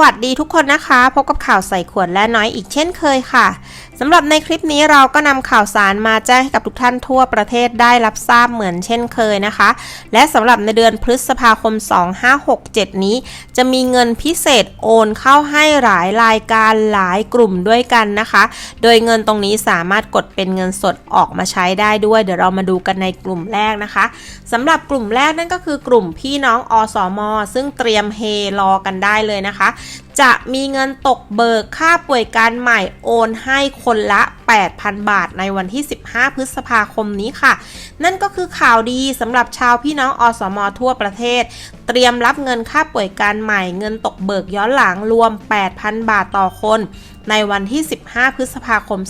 วัสดีทุกคนนะคะ พบกับข่าวใส่ขวดและน้อยอีกเช่นเคยค่ะ สำหรับในคลิปนี้เราก็นำข่าวสารมาแจ้งให้กับทุกท่านทั่วประเทศได้รับทราบเหมือนเช่นเคยนะคะ และสำหรับในเดือนพฤษภาคม 2567 นี้ จะมีเงินพิเศษโอนเข้าให้หลายรายการหลายกลุ่มด้วยกันนะคะ โดยเงินตรงนี้สามารถกดเป็นเงินสดออกมาใช้ได้ด้วย เดี๋ยวเรามาดูกันในกลุ่มแรกนะคะสำหรับกลุ่มแรกนั่นก็คือกลุ่มพี่น้องอสมซึ่งเตรียมเฮรอกันได้เลยนะคะ จะมีเงินตกเบิกค่าป่วยการใหม่โอนให้คนละ 8,000 บาทในวันที่ 15 พฤษภาคมนี้ค่ะ นั่นก็คือข่าวดีสำหรับชาวพี่น้องอสมทั่วประเทศ เตรียมรับเงินค่าป่วยการใหม่เงินตกเบิกย้อนหลังรวม 8,000 บาทต่อคน ในวันที่ 15 พฤษภาคม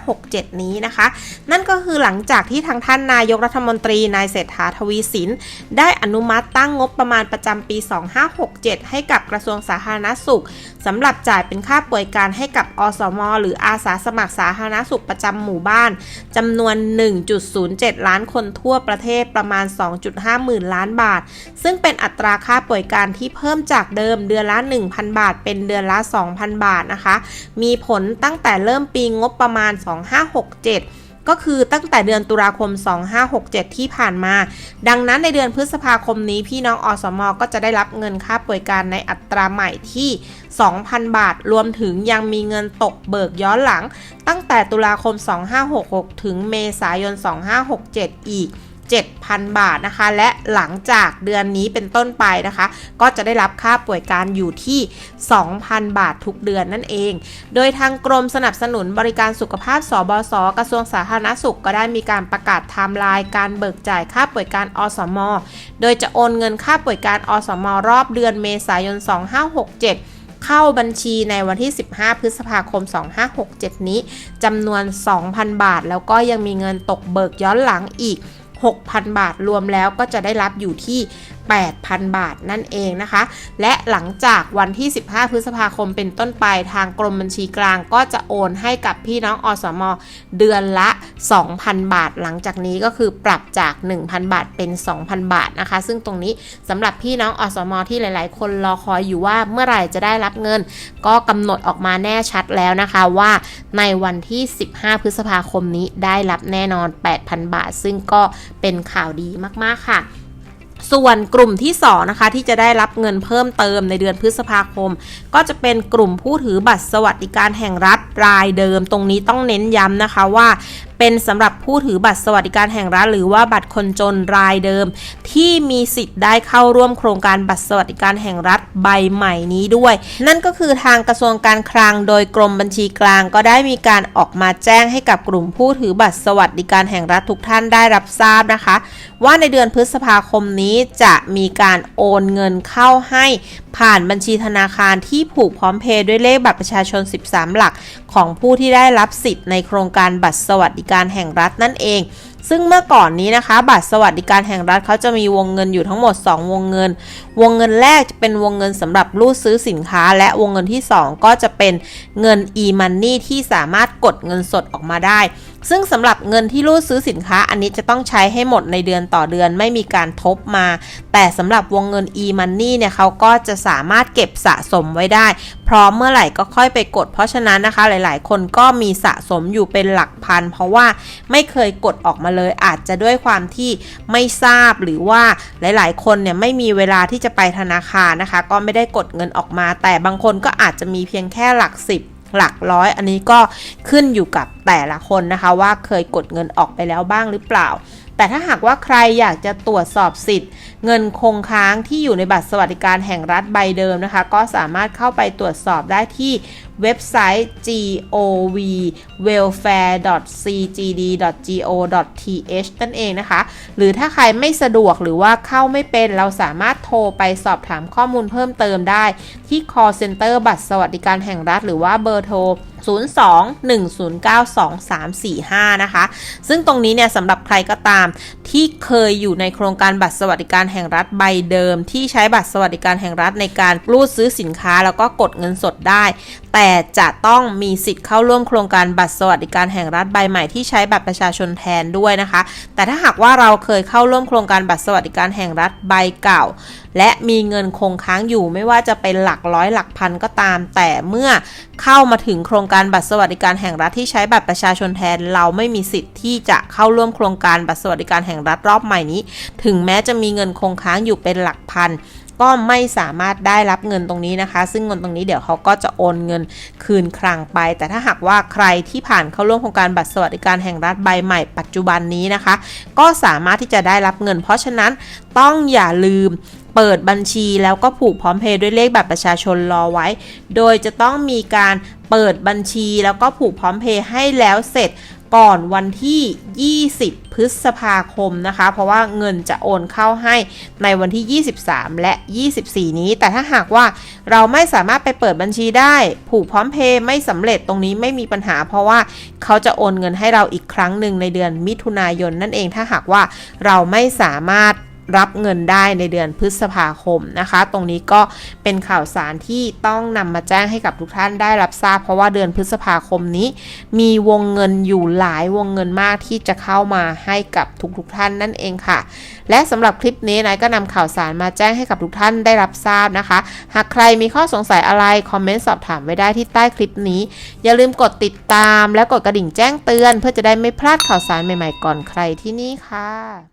2567 นี้นะคะ นั่นก็คือหลังจากที่ทางท่านนายกรัฐมนตรีนายเศรษฐาทวีสิน ได้อนุมัติตั้งงบประมาณประจำปี 2567 ให้กับกระทรวงสาธารณสุขสำหรับจ่ายเป็นค่าป่วยการให้กับอสม หรืออาสาสมัครสาธารณสุขประจำหมู่บ้านจำนวน 1.07 ล้านคนทั่วประเทศประมาณ 2.5 หมื่นล้านบาท ซึ่งเป็นอัตราค่าป่วยการที่เพิ่มจากเดิมเดือนละ 1,000 บาท เป็นเดือนละ 2,000 บาทนะคะมีผลตั้งแต่เริ่มปีงบประมาณ 2567ก็คือตั้งแต่เดือนตุลาคม 2567 ที่ผ่านมา ดังนั้นในเดือนพฤษภาคมนี้พี่น้องอสมก็จะได้รับเงินค่าป่วยการในอัตราใหม่ที่ 2,000 บาท รวมถึงยังมีเงินตกเบิกย้อนหลัง ตั้งแต่ตุลาคม 2566 ถึงเมษายน 2567 อีก 7,000 บาทนะคะ และหลังจากเดือนนี้เป็นต้นไปนะคะ ก็จะได้รับค่าป่วยการอยู่ที่ 2,000 บาททุกเดือนนั่นเอง โดยทางกรมสนับสนุนบริการสุขภาพสบศกระทรวงสาธารณสุขก็ได้มีการประกาศไทม์ไลน์การเบิกจ่ายค่าป่วยการอสม โดยจะโอนเงินค่าป่วยการอสม รอบเดือนเมษายน 2567เข้าบัญชีในวันที่ 15 พฤษภาคม 2567 นี้จำนวน 2,000 บาท แล้วก็ยังมีเงินตกเบิกย้อนหลังอีก 6,000 บาทรวมแล้วก็จะได้รับอยู่ที่ 8,000 บาทนั่นเองนะคะ และหลังจากวันที่ 15 พฤษภาคมเป็นต้นไปทางกรมบัญชีกลางก็จะโอนให้กับพี่น้องอสมเดือนละ 2,000 บาท หลังจากนี้ก็คือปรับจาก 1,000 บาทเป็น 2,000 บาทนะคะ ซึ่งตรงนี้สำหรับพี่น้องอสมที่หลาย ๆ คนรอคอยอยู่ว่าเมื่อไหร่จะได้รับเงิน ก็กำหนดออกมาแน่ชัดแล้วนะคะว่าในวันที่ 15 พฤษภาคมนี้ได้รับแน่นอน 8,000 บาท ซึ่งก็เป็นข่าวดีมาก ๆ ค่ะ ส่วนกลุ่มที่2นะคะที่จะได้รับเงินเพิ่มเติมในเดือนพฤษภาคม ก็จะเป็นกลุ่มผู้ถือบัตรสวัสดิการแห่งรัฐรายเดิม ตรงนี้ต้องเน้นย้ำนะคะว่า เป็นสำหรับผู้ถือบัตรสวัสดิการแห่งรัฐหรือว่าบัตรคนจนรายเดิม ที่มีสิทธิ์ได้เข้าร่วมโครงการบัตรสวัสดิการแห่งรัฐใบใหม่นี้ด้วย นั่นก็คือทางกระทรวงการคลังโดยกรมบัญชีกลางก็ได้มีการออกมาแจ้งให้กับกลุ่มผู้ถือบัตรสวัสดิการแห่งรัฐทุกท่านได้รับทราบนะคะ ว่าในเดือนพฤษภาคมนี้จะมีการโอนเงินเข้าให้ผ่านบัญชีธนาคารที่ผูกพร้อมเพย์ด้วยเลขบัตรประชาชน 13 หลัก ของผู้ที่ได้รับสิทธิ์ในโครงการบัตรสวัสดิการแห่งรัฐนั่นเอง ซึ่งเมื่อก่อนนี้นะคะ บัตรสวัสดิการแห่งรัฐเขาจะมีวงเงินอยู่ทั้งหมด 2 วงเงิน วงเงินแรกจะเป็นวงเงินสำหรับรูดซื้อสินค้า และวงเงินที่ 2 ก็จะเป็นเงิน e-money ที่สามารถกดเงินสดออกมาได้ ซึ่งสำหรับเงินที่รูดซื้อสินค้าอันนี้จะต้องใช้ให้หมดในเดือนต่อเดือนไม่มีการทบมา แต่สำหรับวงเงิน e-money เนี่ยเขาก็จะสามารถเก็บสะสมไว้ได้ พร้อมเมื่อไหร่ก็ค่อยไปกด เพราะฉะนั้นนะคะ หลายๆ คนก็มีสะสมอยู่เป็นหลักพัน เพราะว่าไม่เคยกดออกมาเลยอาจจะด้วยความที่ไม่ทราบหรือว่าหลาย ๆ คนเนี่ยไม่มีเวลาที่จะไปธนาคารนะคะ ก็ไม่ได้กดเงินออกมา แต่บางคนก็อาจจะมีเพียงแค่หลักสิบหลักร้อย อันนี้ก็ขึ้นอยู่กับแต่ละคนนะคะว่าเคยกดเงินออกไปแล้วบ้างหรือเปล่า แต่ถ้าหากว่าใครอยากจะตรวจสอบสิทธิ์ เงินคงค้างที่อยู่ในบัตรสวัสดิการแห่งรัฐใบเดิมนะคะ ก็สามารถเข้าไปตรวจสอบได้ที่เว็บไซต์ govwelfare.cgd.go.th นั่นเองนะคะ หรือถ้าใครไม่สะดวกหรือว่าเข้าไม่เป็นเราสามารถโทรไปสอบถามข้อมูลเพิ่มเติมได้ ที่ call center บัตรสวัสดิการแห่งรัฐหรือว่าเบอร์โทร 02-109-2345 นะคะ ซึ่งตรงนี้เนี่ยสำหรับใครก็ตามที่เคยอยู่ในโครงการบัตรสวัสดิการแห่งรัฐใบเดิม ที่ใช้บัตรสวัสดิการแห่งรัฐในการรูดซื้อสินค้าแล้วก็กดเงินสดได้ แต่จะต้องมีสิทธิ์เข้าร่วมโครงการบัตรสวัสดิการแห่งรัฐใบใหม่ที่ใช้บัตรประชาชนแทนด้วยนะคะ แต่ถ้าหากว่าเราเคยเข้าร่วมโครงการบัตรสวัสดิการแห่งรัฐใบเก่าและมีเงินคงค้างอยู่ไม่ว่าจะเป็นหลักร้อยหลักพันก็ตาม แต่เมื่อเข้ามาถึงโครงการบัตรสวัสดิการแห่งรัฐที่ใช้บัตรประชาชนแทน เราไม่มีสิทธิ์ที่จะเข้าร่วมโครงการบัตรสวัสดิการแห่งรัฐรอบใหม่นี้ ถึงแม้จะมีเงินคงค้างอยู่เป็นหลักพัน ก็ไม่สามารถได้รับเงินตรงนี้นะคะ ซึ่งเงินตรงนี้เดี๋ยวเขาก็จะโอนเงินคืนคลังไป แต่ถ้าหากว่าใครที่ผ่านเข้าร่วมโครงการบัตรสวัสดิการแห่งรัฐใบใหม่ปัจจุบันนี้นะคะ ก็สามารถที่จะได้รับเงิน เพราะฉะนั้นต้องอย่าลืมเปิดบัญชีแล้วก็ผูกพร้อมเพย์ด้วยเลขบัตรประชาชนรอไว้ โดยจะต้องมีการเปิดบัญชีแล้วก็ผูกพร้อมเพย์ให้แล้วเสร็จ ก่อนวันที่ 20 พฤษภาคมนะคะ เพราะว่าเงินจะโอนเข้าให้ในวันที่ 23 และ 24 นี้ แต่ถ้าหากว่าเราไม่สามารถไปเปิดบัญชีได้ ผูกพร้อมเพย์ไม่สำเร็จตรงนี้ไม่มีปัญหา เพราะว่าเขาจะโอนเงินให้เราอีกครั้งหนึ่งในเดือนมิถุนายนนั่นเองถ้าหากว่าเราไม่สามารถ รับเงินได้ในเดือนพฤษภาคมนะคะ ตรงนี้ก็เป็นข่าวสารที่ต้องนำมาแจ้งให้กับทุกท่านได้รับทราบ เพราะว่าเดือนพฤษภาคมนี้ มีวงเงินอยู่หลายวงเงินมากที่จะเข้ามาให้กับทุกๆท่านนั่นเองค่ะ และสำหรับคลิปนี้นายก็นำข่าวสารมาแจ้งให้กับทุกท่านได้รับทราบนะคะ หากใครมีข้อสงสัยอะไรคอมเมนต์สอบถามไว้ได้ที่ใต้คลิปนี้ อย่าลืมกดติดตาม และกดกระดิ่งแจ้งเตือน เพื่อจะได้ไม่พลาดข่าวสารใหม่ๆก่อนใครที่นี่ค่ะ